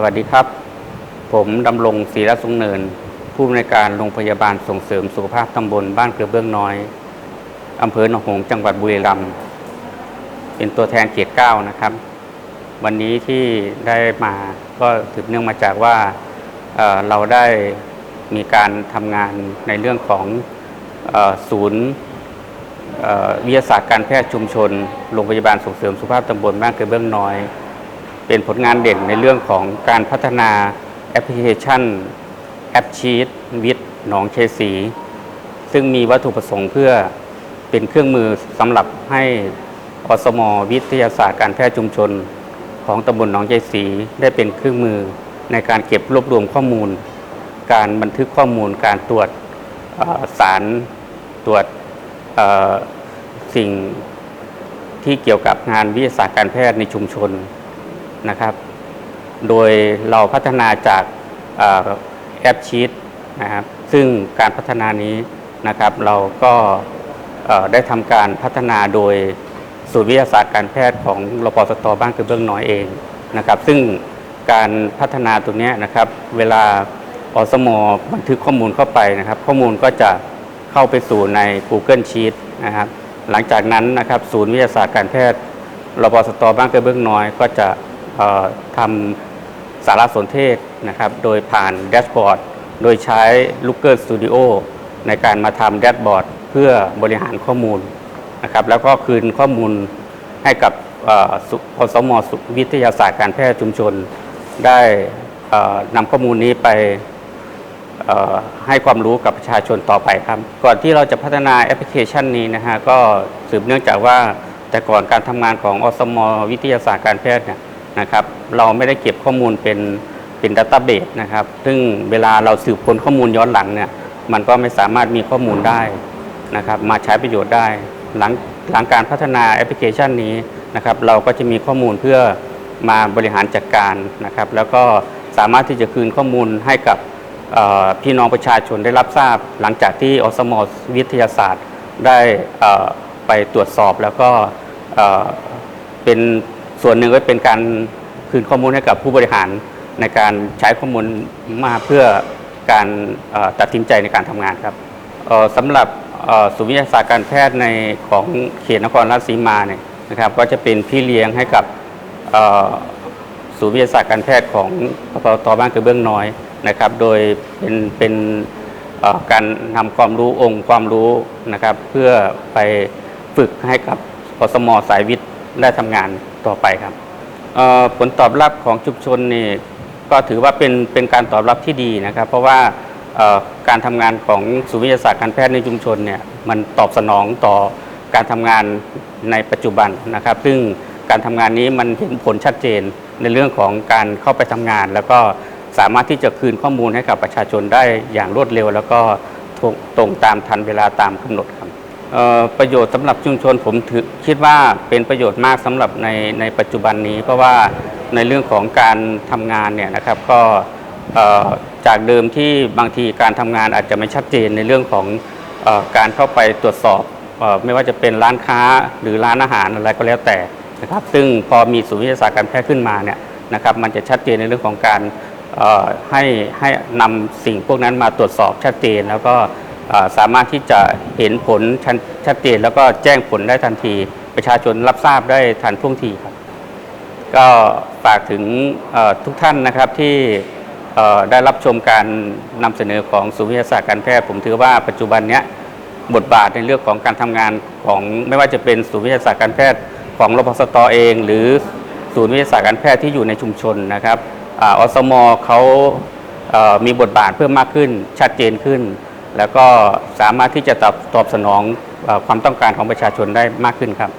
สวัสดีครับ ผมดำรงศรีรัตน์สงเนิน ผู้อำนวยการโรงพยาบาลส่งเสริมสุขภาพตำบลบ้านเกลือเบื้องน้อยอำเภอหนองหงส์จังหวัดบุรีรัมย์เป็นตัวแทนเขตเก้านะครับ วันนี้ที่ได้มาก็ถือเนื่องมาจากว่าเเราได้มีการทำงานในเรื่องของออศูนย์วิทยาศาสตร์การแพทย์ชุมชนโรงพยาบาลส่งเสริมสุขภาพตำบลบ้านเกระเบื้องน้อย เป็นผลงานเด่นในเรื่องของการพัฒนาแอปพลิเคชันแอปชีตวิทหนองเชสี ซึ่งมีวัตถุประสงค์เพื่อเป็นเครื่องมือสำหรับให้อสมวิทยาศาสตร์การแพทย์ชุมชน ของตำบลหนองเจสีได้เป็นเครื่องมือในการเก็บรวบรวมข้อมูล การบันทึกข้อมูล การตรวจสารตรวจสิ่งที่เกี่ยวกับงานวิทยาศาสตร์การแพทย์ในชุมชน นะครับ โดยเราพัฒนาจากอแอปชีตนะครับ ซึ่งการพัฒนานี้นะครับ เราก็ได้ทำการพัฒนาโดยศูนย์วิทยาศาสตร์การแพทย์ของรปสตบ้านคือเบื้องน้อยเองนะครับ ซึ่งการพัฒนาตัวนี้นะครับ เวลาอสมบันทึกข้อมูลเข้าไปนะครับ ข้อมูลก็จะเข้าไปสู่ใน Google Sheet นะครับ หลังจากนั้นนะครับ ศูนย์วิทยาศาสตร์การแพทย์รปสตบ้านเกระเบื้องน้อยก็จะ ทำสารสนเทศนะครับ โดยผ่านแดชบอร์ด โดยใช้ Looker Studio ในการมาทำแดชบอร์ดเพื่อบริหารข้อมูลนะครับ แล้วก็คืนข้อมูลให้กับเอ่อสุอสมสวิทยาศาสตร์การแพทย์ชุมชน ได้นำข้อมูลนี้ไปให้ความรู้กับประชาชนต่อไปครับ ก่อนที่เราจะพัฒนาแอปพลิเคชันนี้นะฮะก็สืบเนื่องจากว่าแต่ก่อนการทำงานของอสมวิทยาศาสตร์การแพทย์เนี่ย นะครับ เราไม่ได้เก็บข้อมูลเป็นเป็นดัตต้าเบสนะครับ ซึ่งเวลาเราสืบค้นข้อมูลย้อนหลังเนี่ย มันก็ไม่สามารถมีข้อมูลได้นะครับ มาใช้ประโยชน์ได้ หลังหลังการพัฒนาแอปพลิเคชันนี้นะครับ เราก็จะมีข้อมูลเพื่อมาบริหารจัดการนะครับ แล้วก็สามารถที่จะคืนข้อมูลให้กับพี่น้องประชาชนได้รับทราบ หลังจากที่อสมวิทยาศาสตร์ได้ไปตรวจสอบแล้วก็เป็น ส่วนหนึ่งก็เป็นการคืนข้อมูลให้กับผู้บริหารในการใช้ข้อมูลมาเพื่อการตัดสินใจในการทำงานครับสำหรับศูนย์วิทยาศาสตร์การแพทย์ในของเขตนครราชสีมาเนี่ยนะครับ ก็จะเป็นพี่เลี้ยงให้กับศูนย์วิทยาศาสตร์การแพทย์ของปปตบ้านกระเบื้องน้อยนะครับ โดยเป็นเป็นการนำความรู้องค์ความรู้นะครับ เพื่อไปฝึกให้กับอสมสายวิทย์ได้ทำงาน ต่อไปครับผลตอบรับของชุมชนนี่ก็ถือว่าเป็นเป็นการตอบรับที่ดีนะครับ เพราะว่าการทำงานของศูนย์วิทยาศาสตร์การแพทย์ในชุมชนเนี่ยมันตอบสนองต่อการทำงานในปัจจุบันนะครับ ซึ่งการทำงานนี้มันเห็นผลชัดเจนในเรื่องของการเข้าไปทำงาน แล้วก็สามารถที่จะคืนข้อมูลให้กับประชาชนได้อย่างรวดเร็ว แล้วก็ตรงตามทันเวลาตามกำหนด ประโยชน์สำหรับชุมชนผมถือคิดว่าเป็นประโยชน์มากสำหรับในในปัจจุบันนี้ เพราะว่าในเรื่องของการทำงานเนี่ยนะครับก็จากเดิมที่บางทีการทำงานอาจจะไม่ชัดเจนในเรื่องของออการเข้าไปตรวจสอบออไม่ว่าจะเป็นร้านค้าหรือร้านอาหารอะไรก็แล้วแต่นะครับ ซึ่งพอมีศูนย์วิทยาศาสตร์การแพทย์ขึ้นมาเนี่ยนะครับ มันจะชัดเจนในเรื่องของการให้ให้นำสิ่งพวกนั้นมาตรวจสอบชัดเจน แล้วก็ สามารถที่จะเห็นผลชัดชัดเจนแล้วก็แจ้งผลได้ทันที ประชาชนรับทราบได้ทันท่วงทีครับ ก็ฝากถึงทุกท่านนะครับที่ได้รับชมการนำเสนอของศูนย์วิทยาศาสตร์การแพทย์ ผมถือว่าปัจจุบันเนี้ยบทบาทในเรื่องของการทำงานของไม่ว่าจะเป็นศูนย์วิทยาศาสตร์การแพทย์ของรพสตอเอง หรือศูนย์วิทยาศาสตร์การแพทย์ที่อยู่ในชุมชนนะครับออสมเขามีบทบาทเพิ่มมากขึ้นชัดเจนขึ้น แล้วก็สามารถที่จะตอบตอบสนองความต้องการของประชาชนได้มากขึ้นครับ